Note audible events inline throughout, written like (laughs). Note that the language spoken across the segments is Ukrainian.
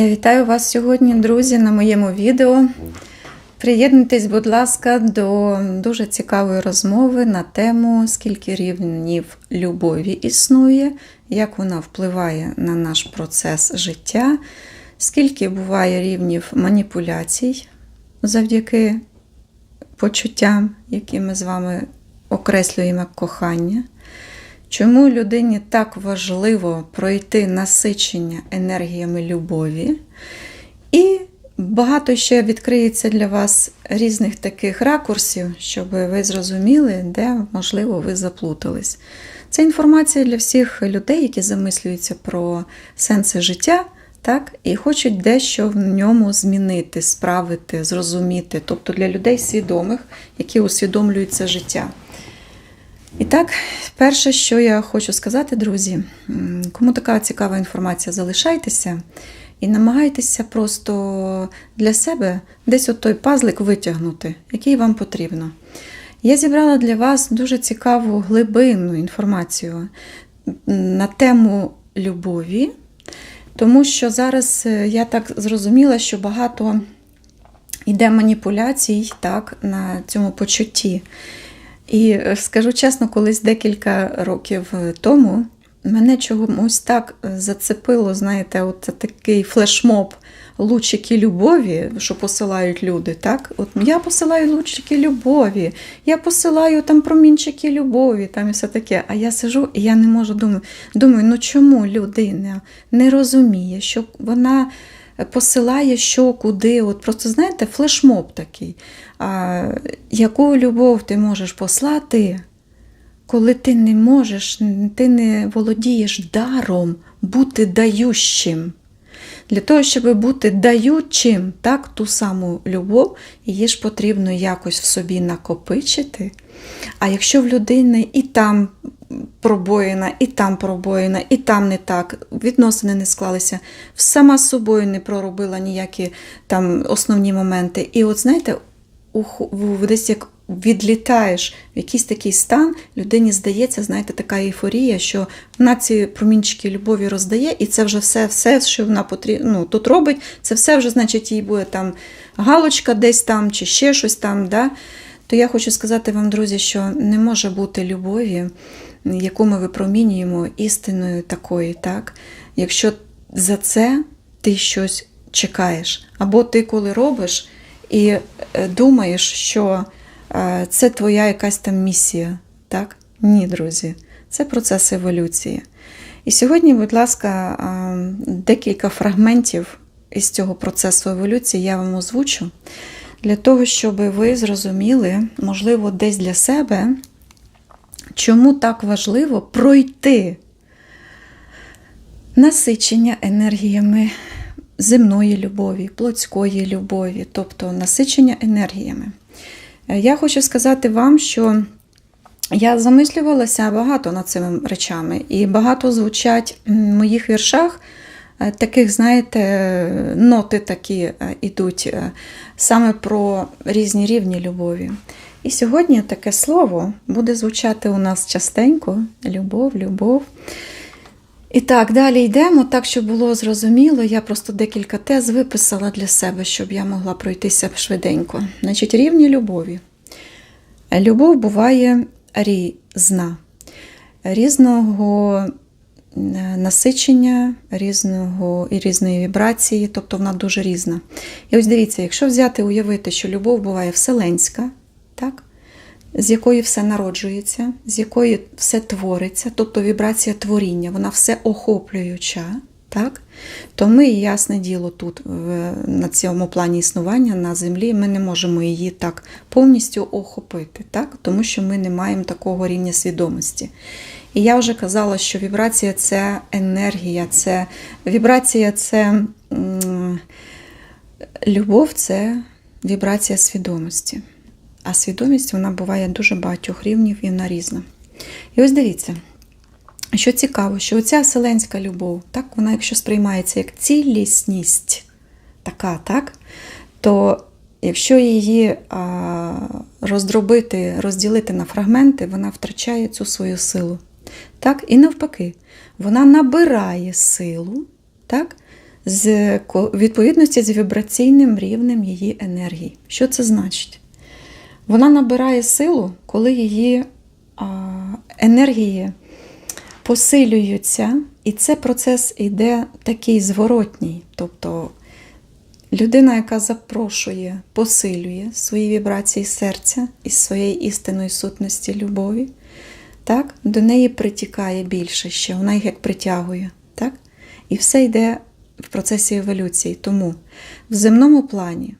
Я вітаю вас сьогодні, друзі, на моєму відео. Приєднуйтесь, будь ласка, до дуже цікавої розмови на тему, скільки рівнів любові існує, як вона впливає на наш процес життя, скільки буває рівнів маніпуляцій завдяки почуттям, які ми з вами окреслюємо як кохання. Чому людині так важливо пройти насичення енергіями любові? І багато ще відкриється для вас різних таких ракурсів, щоб ви зрозуміли, де, можливо, ви заплутались. Це інформація для всіх людей, які замислюються про сенси життя, так, і хочуть дещо в ньому змінити, справити, зрозуміти. Тобто для людей свідомих, які усвідомлюють це життя. І так, перше, що я хочу сказати, друзі, кому така цікава інформація, залишайтеся і намагайтеся просто для себе десь от той пазлик витягнути, який вам потрібно. Я зібрала для вас дуже цікаву глибинну інформацію на тему любові, тому що зараз е, я так зрозуміла, що багато йде маніпуляцій так, на цьому почутті. І е, скажу чесно, колись декілька років е, тому мене чомусь так е, зацепило, знаєте, от такий флешмоб лучики любові, що посилають люди. так? От Я посилаю лучики любові, я посилаю там промінчики любові, там і все таке. А я сижу і я не можу думати, думаю, ну чому людина не розуміє, що вона посилає що, куди. От Просто знаєте, флешмоб такий. А, Яку любов ти можеш послати, коли ти не можеш, ти не володієш даром бути даючим. Для того, щоб бути даючим, так, ту саму любов, її ж потрібно якось в собі накопичити. А якщо в людини і там пробоїна, і там пробоїна, і там не так, відносини не склалися, сама собою не проробила ніякі там основні моменти. І от знаєте, десь як відлітаєш в якийсь такий стан, людині здається, знаєте, така ейфорія, що вона ці промінчики любові роздає, і це вже все, все що вона потрібно, ну, тут робить, це все вже, значить, їй буде там галочка десь там, чи ще щось там. Да? То я хочу сказати вам, друзі, що не може бути любові, яку ми випромінюємо істиною такої, так? якщо за це ти щось чекаєш. Або ти коли робиш і е, думаєш, що е, це твоя якась там місія. Так? Ні, друзі, це процес еволюції. І сьогодні, будь ласка, декілька фрагментів із цього процесу еволюції я вам озвучу, для того, щоб ви зрозуміли, можливо, десь для себе, чому так важливо пройти насичення енергіями земної любові, плотської любові, тобто насичення енергіями. Е, я хочу сказати вам, що я замислювалася багато над цими речами, і багато звучать в моїх віршах. Е, таких, знаєте, ноти такі е, саме про різні рівні любові. І сьогодні таке слово буде звучати у нас частенько: любов, любов. І так, далі йдемо, так, щоб було зрозуміло, я просто декілька тез виписала для себе, щоб я могла пройтися швиденько. Значить, рівні любові. Любов буває різна, різного насичення, різного і різної вібрації, тобто вона дуже різна. І ось дивіться, якщо взяти, уявити, що любов буває вселенська, так? з якої все народжується, з якої все твориться, тобто вібрація творіння, вона все охоплююча, так? то ми, ясне діло, тут, на цьому плані існування на землі, ми не можемо її так повністю охопити, так? тому що ми не маємо такого рівня свідомості. І я вже казала, що вібрація це енергія, це вібрація це любов, це вібрація свідомості. А свідомість вона буває дуже багатьох рівнів і вона різна. І ось дивіться, що цікаво, що оця вселенська любов, так, вона, якщо сприймається як цілісність, така, так, то якщо її а, роздробити, розділити на фрагменти, вона втрачає цю свою силу. Так, І навпаки, вона набирає силу, так, з відповідності з вібраційним рівнем її енергії. Що це значить? Вона набирає силу, коли її енергії посилюються, і це процес іде такий зворотній. Тобто людина, яка запрошує, посилює свої вібрації серця із своєї істинної сутності любові, так, до неї притікає більше ще, вона їх як притягує. Так? І все йде в процесі еволюції. Тому в земному плані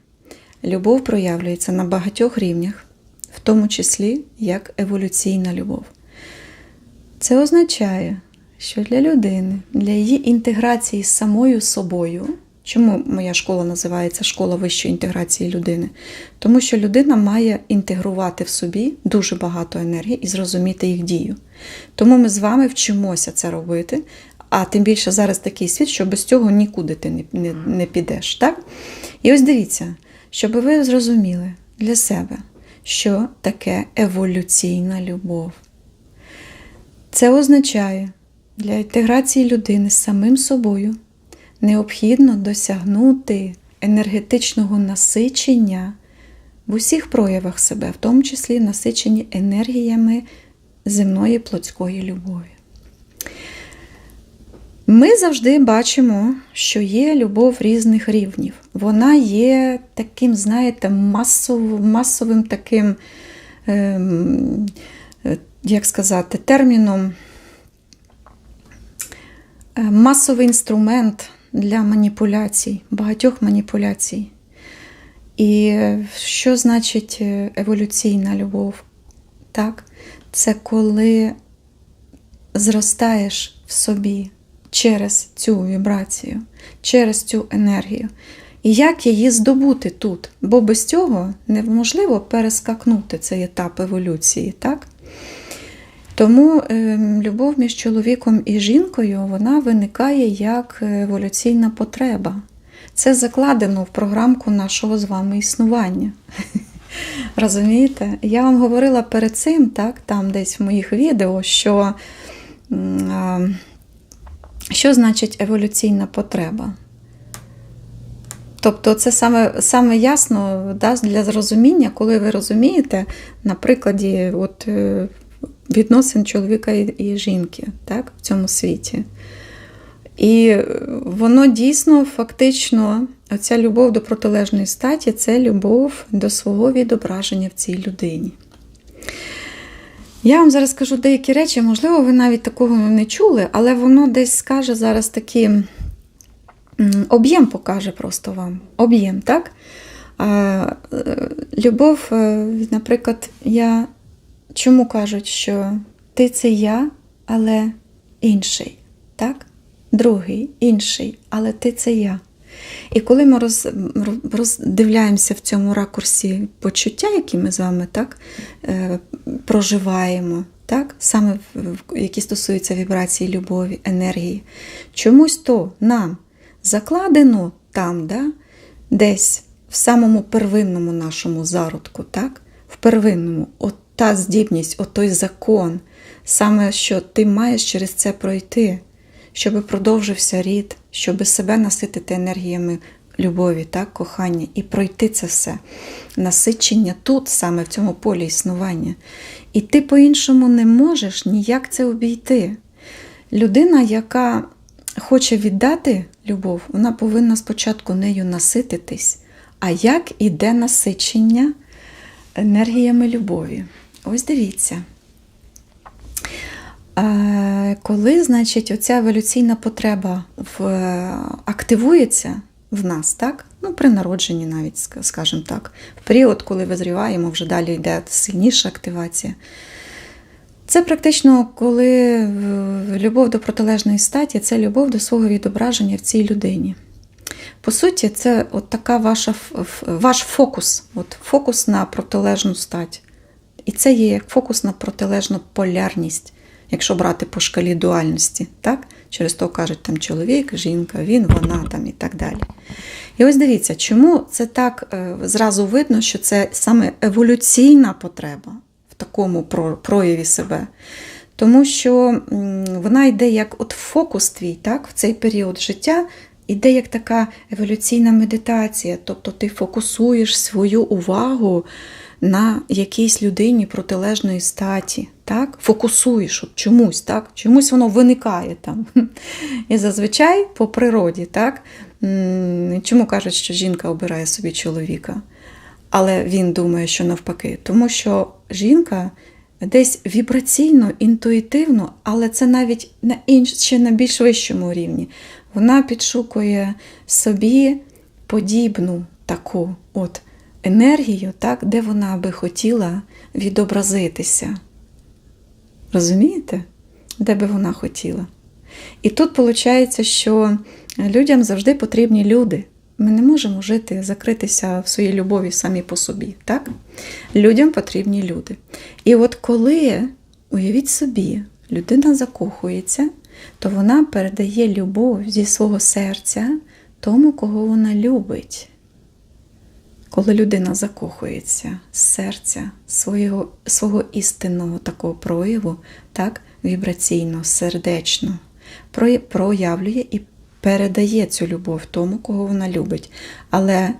любов проявлюється на багатьох рівнях, в тому числі як еволюційна любов. Це означає, що для людини, для її інтеграції з самою собою, чому моя школа називається школа вищої інтеграції людини? Тому що людина має інтегрувати в собі дуже багато енергії і зрозуміти їх дію. Тому ми з вами вчимося це робити. А тим більше зараз такий світ, що без цього нікуди ти не, не, не підеш. Так? І ось дивіться, щоб ви зрозуміли для себе, що таке еволюційна любов. Це означає, для інтеграції людини з самим собою необхідно досягнути енергетичного насичення в усіх проявах себе, в тому числі насичені енергіями земної плотської любові. Ми завжди бачимо, що є любов різних рівнів. Вона є таким, знаєте, масов, масовим таким, ем, е, як сказати, терміном, е, масовий інструмент для маніпуляцій, багатьох маніпуляцій. І що значить е, еволюційна любов? Так? Це коли зростаєш в собі через цю вібрацію, через цю енергію. І як її здобути тут? Бо без цього неможливо перескакнути цей етап еволюції, так? Тому е, любов між чоловіком і жінкою вона виникає як еволюційна потреба. Це закладено в програмку нашого з вами існування. (laughs) Розумієте? Я вам говорила перед цим, так, там десь в моїх відео, що що значить еволюційна потреба? Тобто, це саме саме ясно да, для зрозуміння, коли ви розумієте, на прикладі от, е, відносин чоловіка і, жінки так, в цьому світі. І воно дійсно фактично, оця любов до протилежної статі це любов до свого відображення в цій людині. Я вам зараз скажу деякі речі, можливо, ви навіть такого не чули, але воно десь скаже зараз такий об'єм покаже просто вам. Об'єм, так? Любов, наприклад, я чому кажуть, що ти це я, але інший, так? Другий, інший, але ти це я. І коли ми роз, роздивляємося в цьому ракурсі почуття, які ми з вами так, е, проживаємо, так, саме які стосуються вібрації любові, енергії, чомусь то нам закладено там, да, десь в самому первинному нашому зародку, так, в первинному, от та здібність, от той закон, саме що ти маєш через це пройти щоб продовжився рід, щоб себе наситити енергіями любові, так, кохання, і пройти це все. Насичення тут, саме в цьому полі існування. І ти по-іншому не можеш ніяк це обійти. Людина, яка хоче віддати любов, вона повинна спочатку нею насититись. А як іде насичення енергіями любові? Ось дивіться. Коли, значить, оця еволюційна потреба в, активується в нас, так? Ну, при народженні навіть, скажімо так, в період, коли визріваємо, вже далі йде сильніша активація. Це практично, коли любов до протилежної статі це любов до свого відображення в цій людині. По суті, це от така ваша, ваш фокус, от фокус на протилежну стать. І це є як фокус на протилежну полярність якщо брати по шкалі дуальності, так? Через то кажуть там чоловік, жінка, він, вона там і так далі. І ось дивіться, чому це так е, зразу видно, що це саме еволюційна потреба в такому прояві себе. Тому що вона йде як от фокус твій так, в цей період життя, іде як така еволюційна медитація, тобто ти фокусуєш свою увагу на якійсь людині протилежної статі. Так? Фокусуєш от чомусь, так? чомусь воно виникає там. І зазвичай по природі, так? Чому кажуть, що жінка обирає собі чоловіка? Але він думає, що навпаки, тому що жінка десь вібраційно, інтуїтивно, але це навіть на інш, ще на більш вищому рівні. Вона підшукує собі подібну таку от енергію, так, де вона би хотіла відобразитися. Розумієте? Де би вона хотіла? І тут виходить, що людям завжди потрібні люди. Ми не можемо жити, закритися в своїй любові самі по собі. так? Людям потрібні люди. І от коли, уявіть собі, людина закохується, то вона передає любов зі свого серця тому, кого вона любить. Коли людина закохується з серця свого, свого істинного такого прояву, так, вібраційно, сердечно, проявлює і передає цю любов тому, кого вона любить. Але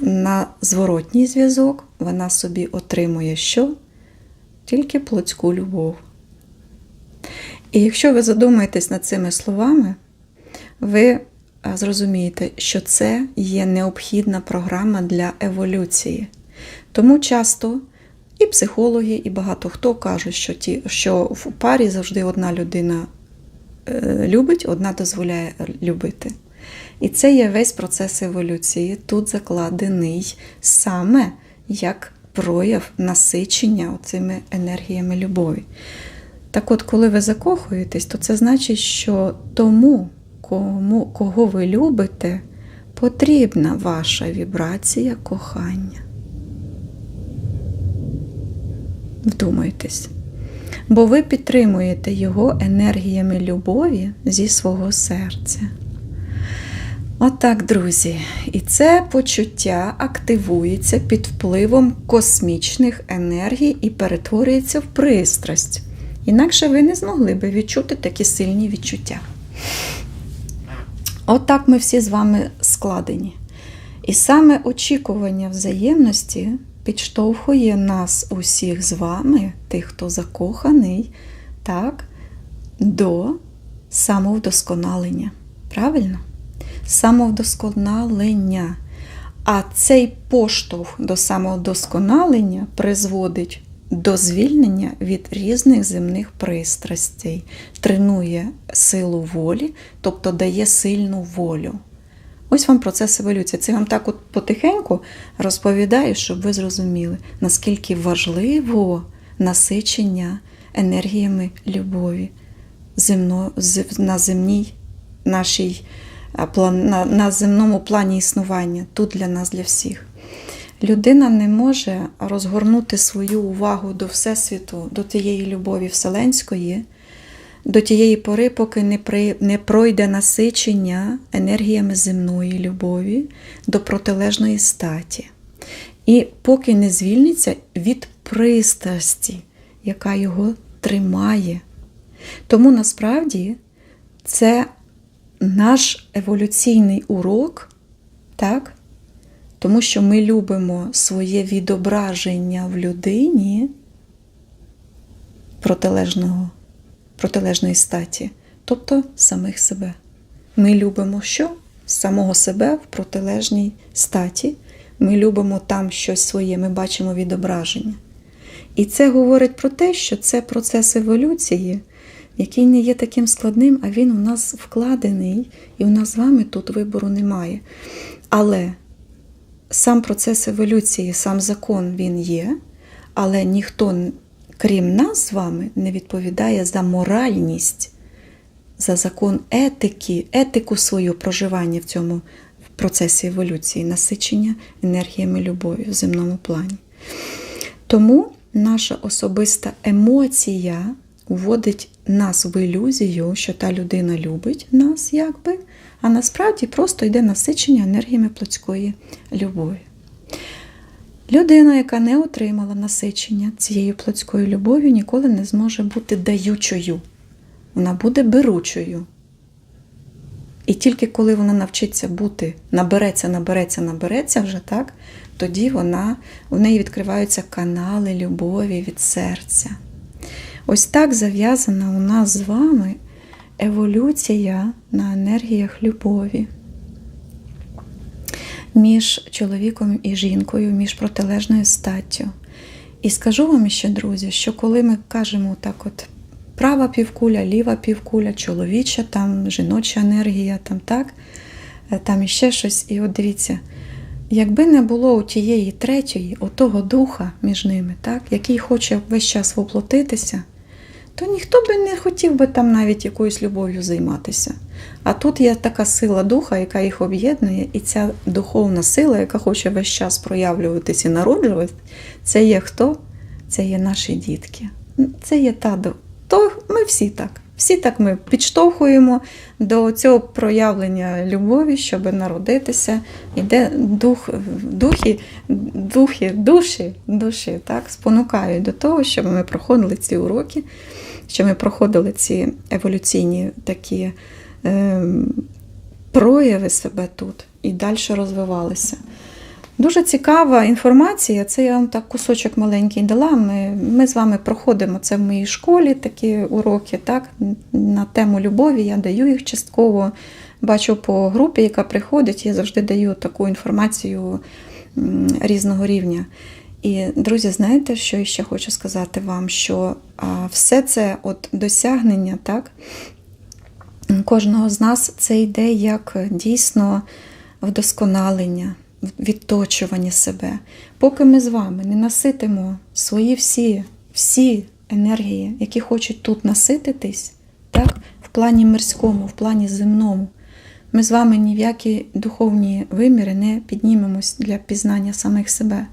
на зворотній зв'язок вона собі отримує що? Тільки плотську любов. І якщо ви задумаєтесь над цими словами, ви зрозумієте, що це є необхідна програма для еволюції. Тому часто і психологи, і багато хто кажуть, що ті, що в парі завжди одна людина е, любить, одна дозволяє любити. І це є весь процес еволюції. Тут закладений саме як прояв насичення цими енергіями любові. Так от, коли ви закохуєтесь, то це значить, що тому, кому, кого ви любите, потрібна ваша вібрація кохання. Вдумайтесь. Бо ви підтримуєте його енергіями любові зі свого серця. Отак, друзі, і це почуття активується під впливом космічних енергій і перетворюється в пристрасть. Інакше ви не змогли би відчути такі сильні відчуття. Отак ми всі з вами складені. І саме очікування взаємності підштовхує нас усіх з вами, тих, хто закоханий, так, до самовдосконалення. Правильно? Самовдосконалення. А цей поштовх до самовдосконалення призводить до звільнення від різних земних пристрастей, тренує силу волі, тобто дає сильну волю. Ось вам процес еволюції. Це вам так от потихеньку розповідаю, щоб ви зрозуміли, наскільки важливо насичення енергіями любові земно, на земній нашій на, на земному плані існування, тут для нас, для всіх. Людина не може розгорнути свою увагу до Всесвіту, до тієї любові вселенської, до тієї пори, поки не при, не пройде насичення енергіями земної любові до протилежної статі. І поки не звільниться від пристрасті, яка його тримає. Тому насправді це наш еволюційний урок, так? Тому що ми любимо своє відображення в людині протилежного, протилежної статі, тобто самих себе. Ми любимо що? Самого себе в протилежній статі. Ми любимо там щось своє, ми бачимо відображення. І це говорить про те, що це процес еволюції, який не є таким складним, а він у нас вкладений, і у нас з вами тут вибору немає. Але сам процес еволюції, сам закон він є, але ніхто, крім нас з вами, не відповідає за моральність, за закон етики, етику свою проживання в цьому процесі еволюції, насичення енергіями любові в земному плані. Тому наша особиста емоція вводить нас в ілюзію, що та людина любить нас, якби, а насправді просто йде насичення енергіями плотської любові. Людина, яка не отримала насичення цією плотською любов'ю, ніколи не зможе бути даючою. Вона буде беручою. І тільки коли вона навчиться бути, набереться, набереться, набереться вже так, тоді вона, у неї відкриваються канали любові від серця. Ось так зав'язана у нас з вами еволюція на енергіях любові між чоловіком і жінкою, між протилежною статтю. І скажу вам ще, друзі, що коли ми кажемо так, от права півкуля, ліва півкуля, чоловіча, там, жіноча енергія, там так, е, там іще щось. І от дивіться, якби не було у тієї третьої, отого духа між ними, так, який хоче весь час воплотитися, то ніхто би не хотів би там навіть якоюсь любов'ю займатися. А тут є така сила духа, яка їх об'єднує, і ця духовна сила, яка хоче весь час проявлюватись і народжуватися, це є хто? Це є наші дітки. Це є та. То ми всі так. Всі так ми підштовхуємо до цього проявлення любові, щоб народитися. Іде дух, духи, духи, душі, душі так, спонукають до того, щоб ми проходили ці уроки, щоб ми проходили ці еволюційні такі е, прояви себе тут і далі розвивалися. Дуже цікава інформація. Це я вам так кусочок маленький дала. Ми ми з вами проходимо це в моїй школі, такі уроки так, на тему любові. Я даю їх частково. Бачу по групі, яка приходить, я завжди даю таку інформацію різного рівня. І, друзі, знаєте, що я ще хочу сказати вам? Що все це от досягнення так, кожного з нас це йде як дійсно вдосконалення відточування себе. Поки ми з вами не наситимо свої всі всі енергії, які хочуть тут насититись, так, в плані мирському, в плані земному, ми з вами ні в які духовні виміри не піднімемось для пізнання самих себе.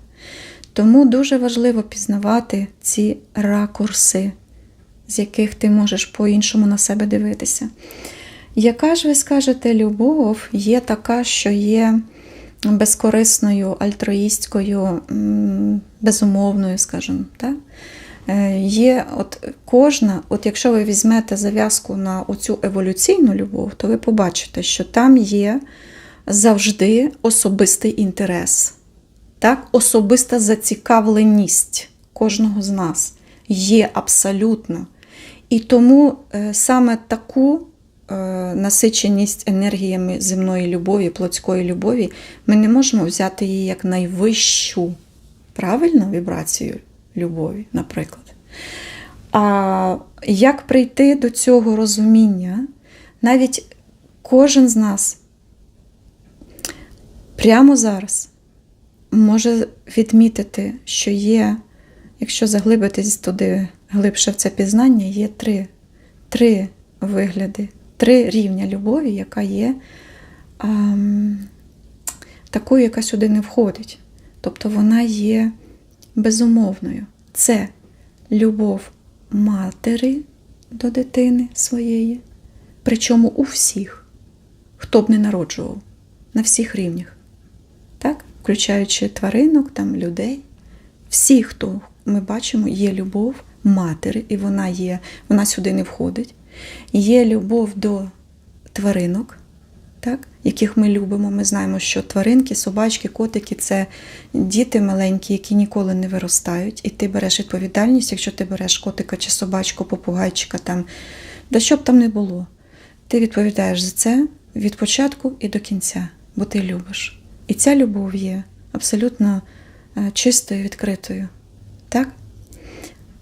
Тому дуже важливо пізнавати ці ракурси, з яких ти можеш по-іншому на себе дивитися. Яка ж ви скажете, любов є така, що є безкорисною, альтруїстською, безумовною, скажімо. Так? Е, є от кожна, от якщо ви візьмете зав'язку на оцю еволюційну любов, то ви побачите, що там є завжди особистий інтерес, так? особиста зацікавленість кожного з нас є абсолютно. І тому е, саме таку насиченість енергіями земної любові, плотської любові, ми не можемо взяти її як найвищу правильну вібрацію любові, наприклад. А як прийти до цього розуміння, навіть кожен з нас прямо зараз може відмітити, що є, якщо заглибитись туди глибше в це пізнання, є три, три вигляди три рівня любові, яка є ем, такою, яка сюди не входить. Тобто вона є безумовною. Це любов матері до дитини своєї, причому у всіх, хто б не народжував, на всіх рівнях, так? включаючи тваринок, там, людей. Всі, хто ми бачимо, є любов матері, і вона є, вона сюди не входить. Є любов до тваринок, так, яких ми любимо. Ми знаємо, що тваринки, собачки, котики це діти маленькі, які ніколи не виростають. І ти береш відповідальність, якщо ти береш котика чи собачку, попугайчика, там, да що б там не було. Ти відповідаєш за це від початку і до кінця, бо ти любиш. І ця любов є абсолютно е, чистою, відкритою. Так?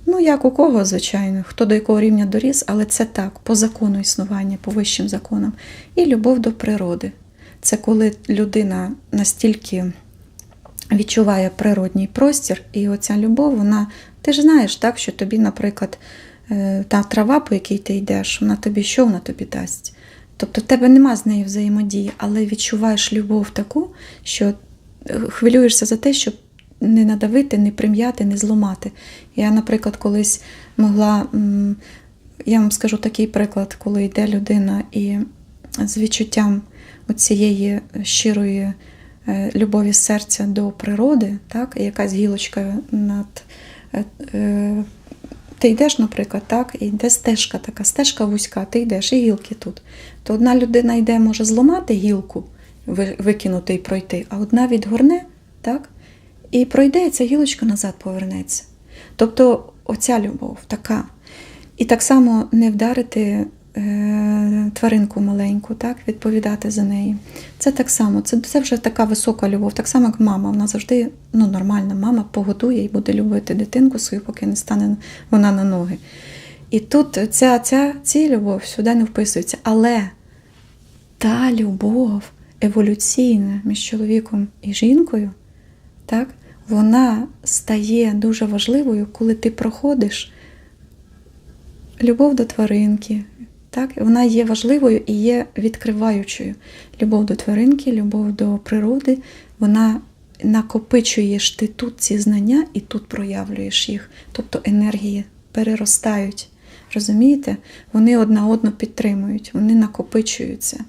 Ну, як у кого, звичайно, хто до якого рівня доріс, але це так, по закону існування, по вищим законам. І любов до природи. Це коли людина настільки відчуває природній простір, і оця любов, вона, ти ж знаєш, так, що тобі, наприклад, е, та трава, по якій ти йдеш, вона тобі що вона тобі дасть? Тобто в тебе нема з нею взаємодії, але відчуваєш любов таку, що е, хвилюєшся за те, щоб не надавити, не прим'яти, не зламати. Я, наприклад, колись могла, я вам скажу такий приклад, коли йде людина і з відчуттям цієї щирої е, любові серця до природи, так, якась гілочка над е, е, ти йдеш, наприклад, так, і йде стежка така, стежка вузька, ти йдеш, і гілки тут. То одна людина йде, може зламати гілку, викинути і пройти, а одна відгорне, так, і пройде, ця гілочка назад повернеться. Тобто оця любов така. І так само не вдарити е, тваринку маленьку, так, відповідати за неї. Це так само, це, це вже така висока любов, так само, як мама. Вона завжди ну, нормальна мама погодує і буде любити дитинку свою, поки не стане вона на ноги. І тут ця, ця, ця любов сюди не вписується. Але та любов еволюційна між чоловіком і жінкою, так, вона стає дуже важливою, коли ти проходиш любов до тваринки. Так? Вона є важливою і є відкриваючою. Любов до тваринки, любов до природи, вона накопичуєш ти тут ці знання і тут проявлюєш їх. Тобто енергії переростають. Розумієте? Вони одна одну підтримують, вони накопичуються.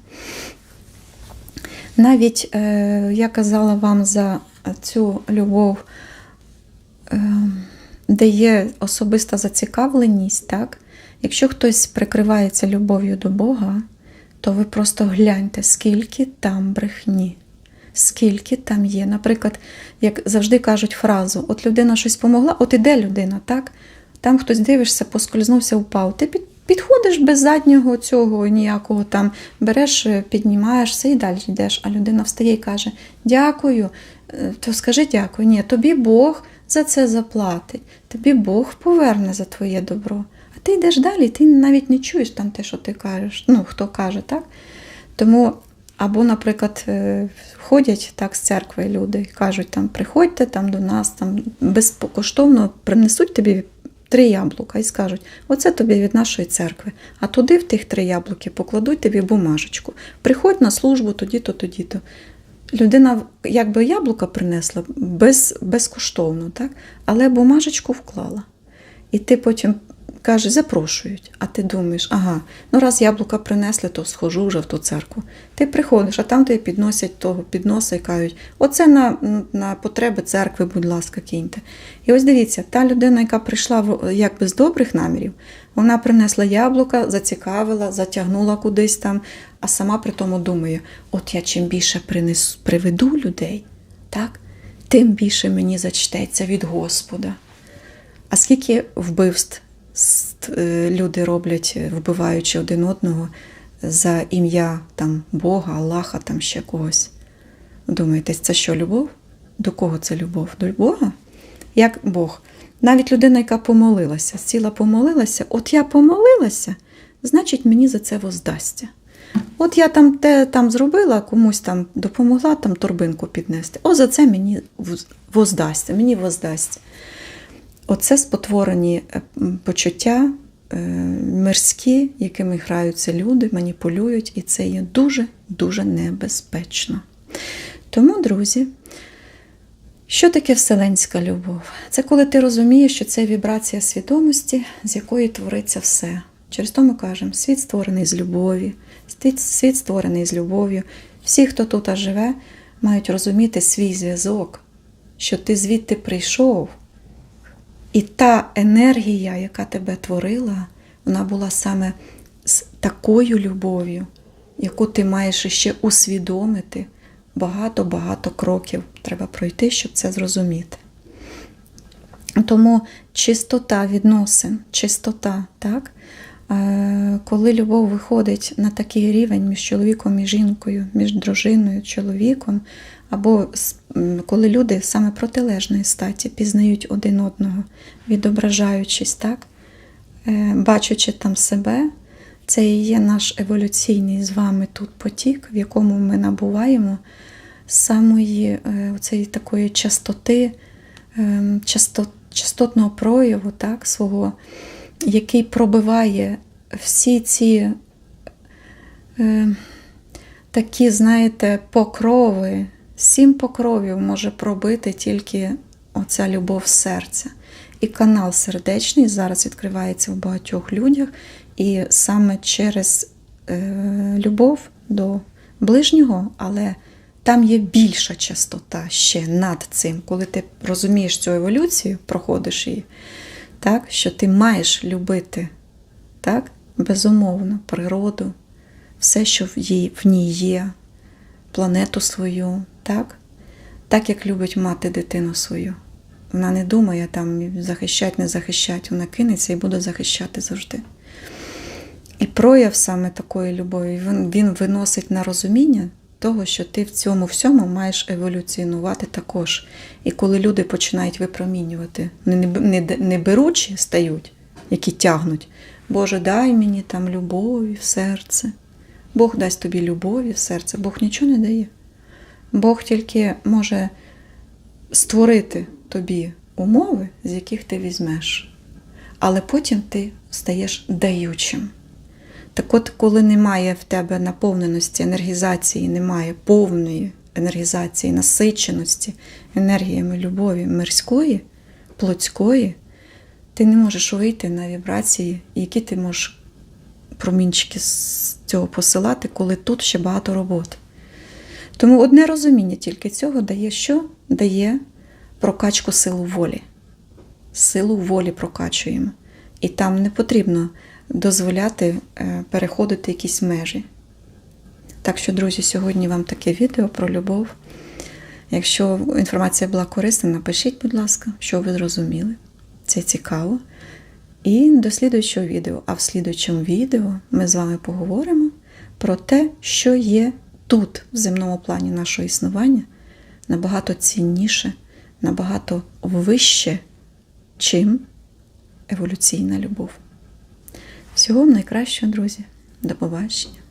Навіть е, я казала вам за цю любов, де є особиста зацікавленість, так? Якщо хтось прикривається любов'ю до Бога, то ви просто гляньте, скільки там брехні, скільки там є. Наприклад, як завжди кажуть фразу: от людина щось помогла, от іде людина, так? Там хтось дивишся, поскользнувся, впав. Ти під, підходиш без заднього цього ніякого там, береш, піднімаєшся і далі йдеш. А людина встає і каже: Дякую, то скажи дякую. Ні, тобі Бог за це заплатить, тобі Бог поверне за твоє добро. А ти йдеш далі, ти навіть не чуєш там те, що ти кажеш. Ну, хто каже, так? Тому, або, наприклад, е, ходять так з церкви люди і кажуть, там, приходьте там до нас, там безкоштовно принесуть тобі три яблука і скажуть, оце тобі від нашої церкви. А туди в тих три яблуки покладуть тобі бумажечку. Приходь на службу тоді-то, тоді-то. Людина якби яблука принесла без, безкоштовно, так? але бумажечку вклала. І ти потім кажеш, запрошують, а ти думаєш, ага, ну раз яблука принесли, то схожу вже в ту церкву. Ти приходиш, а там тобі підносять того підноса і кажуть, оце на, на потреби церкви, будь ласка, киньте. І ось дивіться, та людина, яка прийшла якби з добрих намірів, вона принесла яблука, зацікавила, затягнула кудись там, а сама при тому думає: от я чим більше принесу, приведу людей, так, тим більше мені зачтеться від Господа. А скільки вбивств е, люди роблять, е, вбиваючи один одного за ім'я там, Бога, Аллаха, там ще когось? Думаєте, це що, любов? До кого це любов? До Бога? Як Бог? Навіть людина, яка помолилася, сіла помолилася, от я помолилася, значить мені за це воздасться. От я там те там зробила, комусь там допомогла там торбинку піднести. О, за це мені воз- воздасться, мені воздасться. Оце спотворені е, почуття е, мирські, якими граються люди, маніпулюють, і це є дуже-дуже небезпечно. Тому, друзі, що таке вселенська любов? Це коли ти розумієш, що це вібрація свідомості, з якої твориться все. Через то ми кажемо, світ створений з любові, світ- створений з любов'ю. Всі, хто тут живе, мають розуміти свій зв'язок, що ти звідти прийшов, і та енергія, яка тебе творила, вона була саме з такою любов'ю, яку ти маєш ще усвідомити. Багато-багато кроків треба пройти, щоб це зрозуміти. Тому чистота відносин, чистота, так? Е, Коли любов виходить на такий рівень між чоловіком і жінкою, між дружиною, чоловіком, або коли люди саме протилежної статі пізнають один одного, відображаючись, так? Е, бачачи там себе, це і є наш еволюційний з вами тут потік, в якому ми набуваємо самої е, цієї такої частоти, ем, частот, частотного прояву так, свого, який пробиває всі ці е, такі, знаєте, покрови. Сім покровів може пробити тільки оця любов серця. І канал сердечний зараз відкривається в багатьох людях, і саме через е, любов до ближнього, але там є більша частота ще над цим. Коли ти розумієш цю еволюцію, проходиш її, так, що ти маєш любити, так, безумовно, природу, все, що в, їй, в ній є, планету свою, так? так як любить мати дитину свою. Вона не думає там захищать, не захищать, вона кинеться і буде захищати завжди. І прояв саме такої любові, він, він виносить на розуміння того, що ти в цьому всьому маєш еволюціонувати також. І коли люди починають випромінювати, не, беручі стають, які тягнуть, Боже, дай мені там любові в серце. Бог дасть тобі любові в серце, Бог нічого не дає. Бог тільки може створити тобі умови, з яких ти візьмеш. Але потім ти стаєш даючим. Так от, коли немає в тебе наповненості, енергізації, немає повної енергізації, насиченості енергіями любові мирської, плотської, ти не можеш вийти на вібрації, які ти можеш промінчики з цього посилати, коли тут ще багато роботи. Тому одне розуміння тільки цього дає що? Дає прокачку силу волі. Силу волі прокачуємо. І там не потрібно дозволяти е, переходити якісь межі. Так що, друзі, сьогодні вам таке відео про любов. Якщо інформація була корисна, напишіть, будь ласка, що ви зрозуміли. Це цікаво. І до слідуючого відео. А в слідуючому відео ми з вами поговоримо про те, що є тут, в земному плані нашого існування, набагато цінніше, набагато вище, чим еволюційна любов. Всього найкращого, друзі. До побачення.